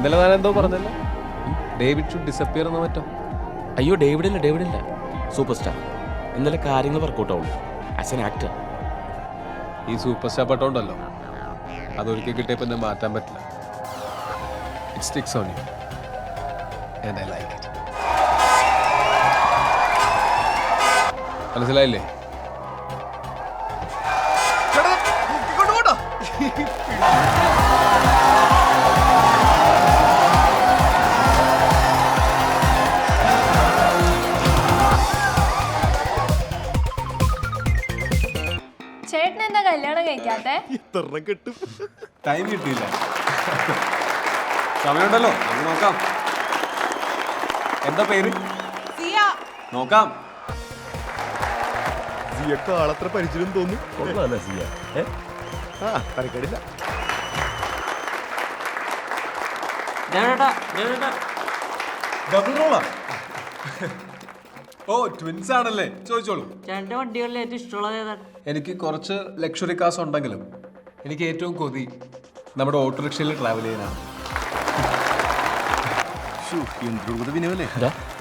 ഇന്നലെ ഞാൻ എന്തോ പറഞ്ഞല്ലോ? ഡേവിഡ് ഷുഡ് ഡിസപ്പിയർ എന്ന് മറ്റോ? അയ്യോ ഡേവിഡ് ഇല്ല ഡേവിഡ് ഇല്ല സൂപ്പർ സ്റ്റാർ ഇന്നലെ കാര്യങ്ങൾ വർക്കൗട്ട് ആവുള്ളൂ. ആസ് എൻ ആക്ടർ ഈ സൂപ്പർ സ്റ്റാർ പട്ടമുണ്ടല്ലോ. അതൊരിക്കൽ കിട്ടിയപ്പോൾ എന്നെ മാറ്റാൻ പറ്റില്ല. It sticks on you and I like it മനസ്സിലായില്ലേ? ചേട്ടൻ കല്യാണം കഴിക്കാത്തെ ടൈം കിട്ടിയില്ല. സമയമുണ്ടല്ലോ. നമുക്ക് നോക്കാം. എന്താ പേര്? നോക്കാം. സിയൊക്കെ ആളത്ര പരിചയം തോന്നുന്നു ആ തരക്കേടില്ല ഡബിൾ റോളാ? ഓ ട്വിൻസ് ആണല്ലേ. ചോദിച്ചോളൂ. രണ്ട് വണ്ടികളിൽ ഏറ്റവും ഇഷ്ടമുള്ളത് ഏതാണ്? എനിക്ക് കുറച്ച് ലക്ഷറി കാസ് ഉണ്ടെങ്കിലും എനിക്ക് ഏറ്റവും കൊതി നമ്മുടെ ഓട്ടോറിക്ഷയിൽ ട്രാവൽ ചെയ്യാനാണ്.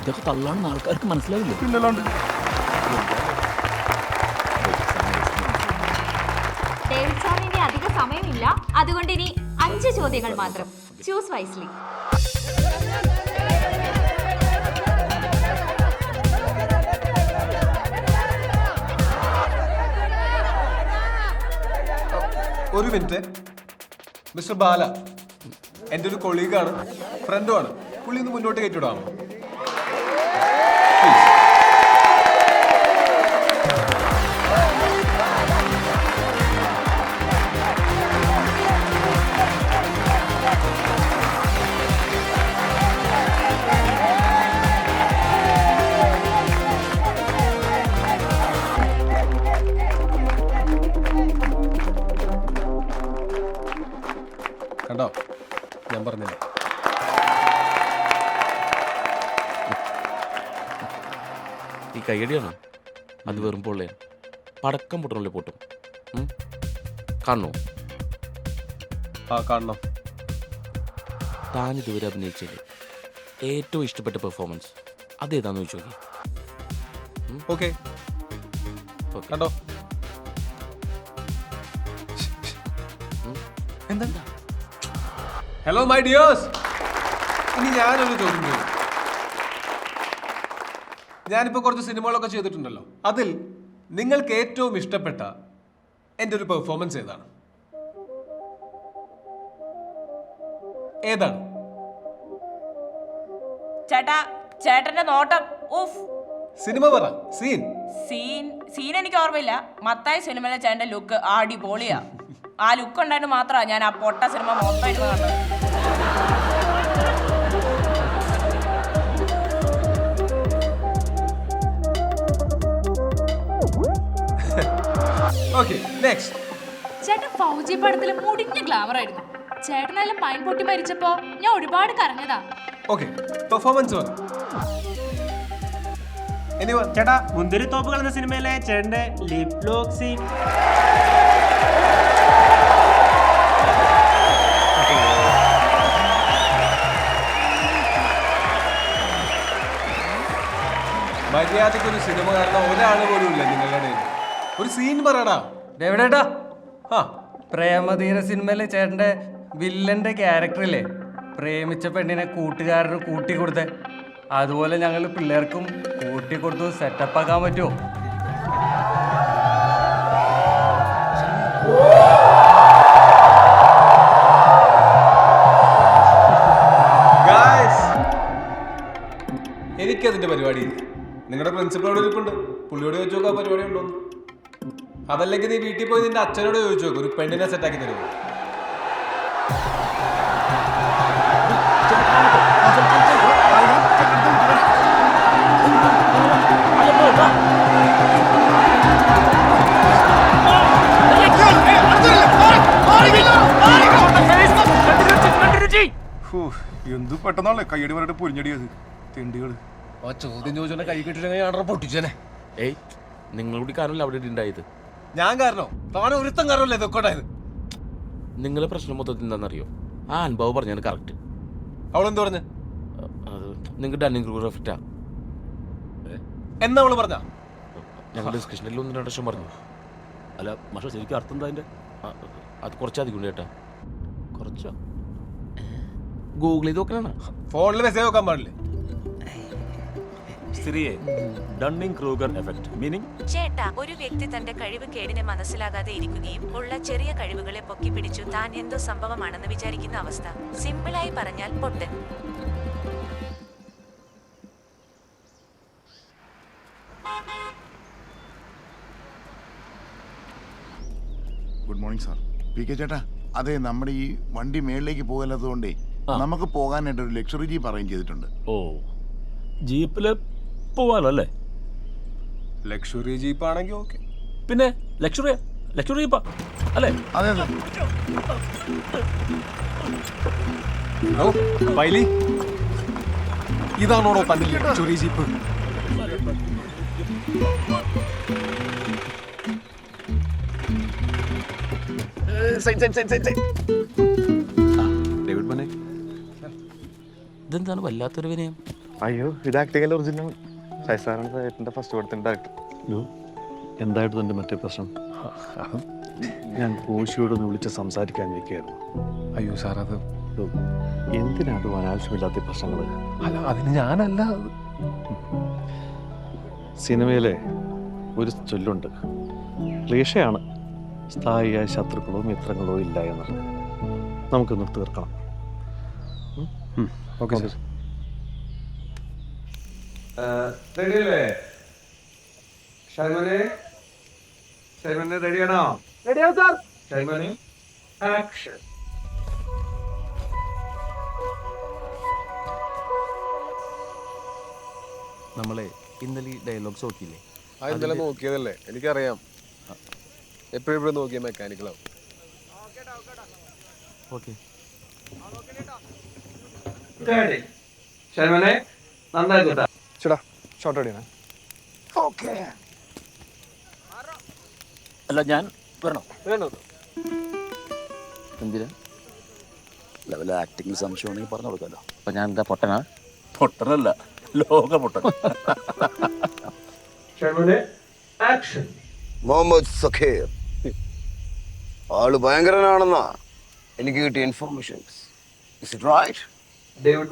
ഇതൊക്കെ തള്ളാണെന്ന് ആൾക്കാർക്ക് മനസ്സിലാവില്ല? പിന്നല്ലാണ്ട്. ഡേവിഡ് സാറിന് അധിക സമയമില്ല. അതുകൊണ്ട് ഇനി അഞ്ച് ചോദ്യങ്ങൾ മാത്രം. ചൂസ് വൈസ്ലി ഒരു മിനിറ്റ്. മിസ്റ്റർ ബാല എന്റെ ഒരു കൊളീഗാണ് ഫ്രണ്ടുമാണ് പുള്ളി ഒന്ന് മുന്നോട്ട് കയറ്റിവിടാമോ? ഞാൻ പറഞ്ഞത് ഈ കയ്യടിയാണോ അത് വെറും പൊള്ളയാണ്. പടക്കം പൊട്ടണല്ലേ പൊട്ടും. ഉം? കാണണോ? ആ കാണണം. താൻ ഇതുവരെ അഭിനയിച്ചതിൽ ഏറ്റവും ഇഷ്ടപ്പെട്ട പെർഫോമൻസ് അതേതാന്ന് ചോദിച്ചു നോക്കി. ഓക്കെ. ഓക്കെ. കണ്ടോ? എന്താ? ഹലോ മൈ ഡിയോസ് ഇനി ഞാനൊരു ചോദ്യം ചെയ്തു ഞാനിപ്പോൾ കുറച്ച് സിനിമകളൊക്കെ ചെയ്തിട്ടുണ്ടല്ലോ. അതിൽ നിങ്ങൾക്ക് ഏറ്റവും ഇഷ്ടപ്പെട്ട എന്റെ ഒരു പെർഫോമൻസ് ഏതാണ്? ഏതാണ്? ചേട്ടാ ചേട്ടന്റെ നോട്ടം. ഉഫ്. സിനിമ പറ. സീൻ. സീൻ സീൻ എനിക്ക് ഓർമ്മയില്ല. മത്തായ സിനിമയിലെ ചേട്ടന്റെ ലുക്ക് അടിപൊളിയാ. ആ ലുക്ക് ഉണ്ടായിട്ട് മാത്രമാണ് ഞാൻ ആ പൊട്ട സിനിമ മൊത്തം ഇരുന്ന് കണ്ടത് ഓക്കെ നെക്സ്റ്റ് ചേട്ടൻ ഫൗജി പടത്തിൽ മുടിഞ്ഞ ഗ്ലാമർ ആയിരുന്നു. ചേട്ടനെല്ലാം പൈൻ പൊട്ടി മരിച്ചപ്പോ ഞാൻ ഒരുപാട് കരഞ്ഞതാ. ഓക്കെ പെർഫോമൻസ് പറ എനിവ ചേട്ടാ മുന്തിരിത്തോപ്പുകൾ എന്ന സിനിമയിലെ ചേട്ടന്റെ ലിപ് ലോക്ക് സീൻ മര്യാദയ്ക്ക് ഒരു സിനിമ കാരണം ഒരാൾ പോലും ഇല്ല. ഇടയിൽ. ഒരു സീൻ പറയടാ. എവിടെട്ടാ ആ പ്രേമധീര സിനിമയിലെ ചേട്ടന്റെ വില്ലന്റെ ക്യാരക്ടറില്ലേ? പ്രേമിച്ച പെണ്ണിനെ കൂട്ടുകാരന് കൂട്ടി കൊടുത്തെ. അതുപോലെ ഞങ്ങൾ പിള്ളേർക്കും കൂട്ടി കൊടുത്തു സെറ്റപ്പ് ആക്കാൻ പറ്റുമോ ഗായ്സ് എനിക്കതിന്റെ പരിപാടി. നിങ്ങളുടെ പ്രിൻസിപ്പളോട് ഇരിപ്പുണ്ട്. പുള്ളിയോട് ചോദിച്ചു നോക്കാം പരിപാടി ഉണ്ടോന്ന് അതല്ലെങ്കിൽ നീ വീട്ടിൽ പോയി നിന്റെ അച്ഛനോട് ചോദിച്ചു നോക്കും. ഒരു പെണ്ണിനെ സെറ്റാക്കി തരുമോ? എന്ത് പെട്ടെന്നാണല്ലേ കയ്യടി പറഞ്ഞിട്ട് പൊരിഞ്ഞടിയത്? തെണ്ടികൾ. ആ ചോദ്യം ചോദിച്ചോണ്ട് കൈ കിട്ടില്ലെങ്കിൽ ഞാൻ പൊട്ടിച്ചേനെ. ഏയ് നിങ്ങളുടെ കാരണം അവിടെ ഉണ്ടായത് ഞാൻ കാരണോ. താൻ ഒരുത്തം കാരണമല്ലേ ഇതൊക്കെ ഉണ്ടായത്? നിങ്ങളെ പ്രശ്നം മൊത്തത്തിൽ എന്താണെന്നറിയോ? ആ അനുഭവം പറഞ്ഞാണ് കറക്റ്റ് അവളെന്ത് പറഞ്ഞു? അത് നിങ്ങൾക്ക് ഡണ്ണിങ് എഫക്റ്റാ എന്നാ അവൾ പറഞ്ഞ? ഞങ്ങൾ ഡിസ്കഷനിൽ ഒന്ന് രണ്ട് വർഷം പറഞ്ഞു. അല്ല പക്ഷെ ശരിക്കും അർത്ഥം എന്താ അതിന്റെ അത് കുറച്ചധികം ഉണ്ട് ചേട്ടാ കുറച്ചോ? ഗൂഗിൾ ചെയ്ത് നോക്കണ ഫോണിൽ മെസ്സേജ് നോക്കാൻ പാടില്ലേ? സിറിയെ ഡണ്ണിംഗ് ക്രൂഗർ എഫക്ട് മീനിങ് ചേട്ട ഒരു വ്യക്തി തന്റെ കഴിവ് കേടിനെ മനസ്സിലാകാതെ ഇരിക്കുകയും ഉള്ള ചെറിയ കഴിവുകളെ പൊക്കി പിടിച്ചു താൻ എന്തോ സംഭവമാണെന്ന് വിചാരിക്കുന്ന അവസ്ഥ. സിമ്പിളായി പറഞ്ഞാൽ പൊട്ടൻ good morning sir P K ചേട്ടാ അതെ നമ്മുടെ ഈ വണ്ടി മേളിലേക്ക് പോകല്ലാത്തതുകൊണ്ടേ നമുക്ക് പോകാനായിട്ട് ഒരു ലക്ഷറി ജീപ്പ് അറേഞ്ച് ചെയ്തിട്ടുണ്ട്. ഓ. ജീപ്പിൽ പോവാലോ അല്ലേ ലക്ഷറി ജീപ്പ് ആണെങ്കിൽ ഓക്കെ പിന്നെ ലക്ഷറി ലക്ഷറി ജീപ്പാ അല്ലേ? അതെ അതെ. വൈലി ഇതാണോടോ തന്റെ ലക്ഷറി ജീപ്പ് ഡേവിഡ് ഇതെന്താണ് വല്ലാത്തൊരു വിനയം? അയ്യോ ഇത് ഒറിജിനൽ ഏട്ടന്റെ ഫസ്റ്റ് പടത്തിന്റെ ഡയറക്ടർ എന്തായിരുന്നു എന്റെ മറ്റേ പ്രശ്നം? ഞാൻ കോശിയോടൊന്ന് വിളിച്ച് സംസാരിക്കാനിരിക്കുകയായിരുന്നു. അയ്യോ സാർ അത് എന്തിനാണ് അനാവശ്യമില്ലാത്ത പ്രശ്നങ്ങൾ അല്ല അതിന് ഞാനല്ല. സിനിമയിലെ ഒരു ചൊല്ലുണ്ട്. ക്ലീഷയാണ്. സ്ഥായിയായ ശത്രുക്കളോ മിത്രങ്ങളോ ഇല്ല എന്നുള്ളത് നമുക്കൊന്ന് തീർക്കണം. ഓക്കെ സാർ റെഡിയല്ലേ? ഷൈമനെ? ഷൈമനെ റെഡിയാണോ റെഡിയാവും സാർ ഷൈമനെ? ആക്ഷൻ നമ്മളെ ഇന്നലെ ഡയലോഗ്സ് നോക്കിയില്ലേ? ആ ഇന്നലെ നോക്കിയതല്ലേ? എനിക്കറിയാം. എപ്പോഴും എപ്പോഴും നോക്കിയ മെക്കാനിക്കലാവും ഓക്കെ ശരി നന്നായി തൊട്ടാ ചേട്ടാ അടിയാണ് ഓക്കെ. അല്ല ഞാൻ വരണോ? എന്തിനാ? ലെവൽ ആക്ടിംഗ് സംശയമാണെങ്കിൽ പറഞ്ഞു കൊടുക്കാമല്ലോ അപ്പൊ ഞാൻ എന്താ പൊട്ടനാ? പൊട്ടനല്ല ലോക പൊട്ടൻ. ആക്ഷൻ മുഹമ്മദ് സഖീർ. ആൾ ഭയങ്കരനാണെന്നാ എനിക്ക് കിട്ടിയ informations it right David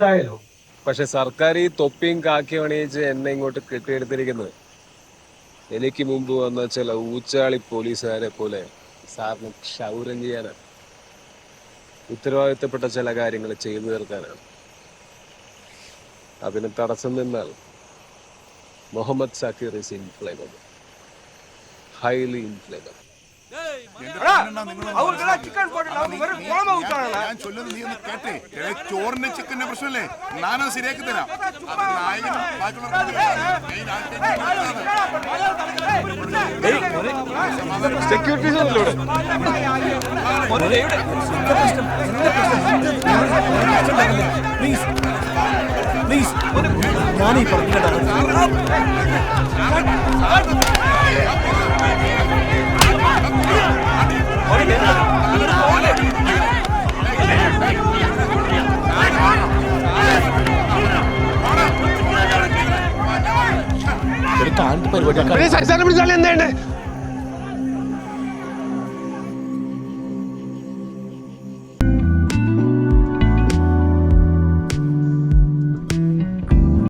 dialogue പക്ഷെ സർക്കാർ ഈ തൊപ്പിയും കാക്കി അണിയിച്ച് എന്നെ ഇങ്ങോട്ട് കെട്ടിയെടുത്തിരിക്കുന്നത്. എനിക്ക് മുമ്പ് വന്ന ചില ഊച്ചാളി പോലീസുകാരെ പോലെ സാറിന് ക്ഷൗരം ചെയ്യാനാണ് ഉത്തരവാദിത്തപ്പെട്ട ചില കാര്യങ്ങൾ ചെയ്തു തീർക്കാനാണ്. അതിന് തടസ്സം നിന്നാൽ Muhammad Sakkeer is inflammable highly inflammable ഞാൻ ചൊല്ലുന്നത് നീ ഒന്ന് കേട്ടേ. എടേ, ചോറിന്റെ ചിക്കന്റെ പ്രശ്നമല്ലേ? ഞാനത് ശരിയാക്കി തരാം. അത് നായകനും ബാക്കിയുള്ളവർക്കും മെയിൻ ഒരു കാലത്ത് പരിപാടി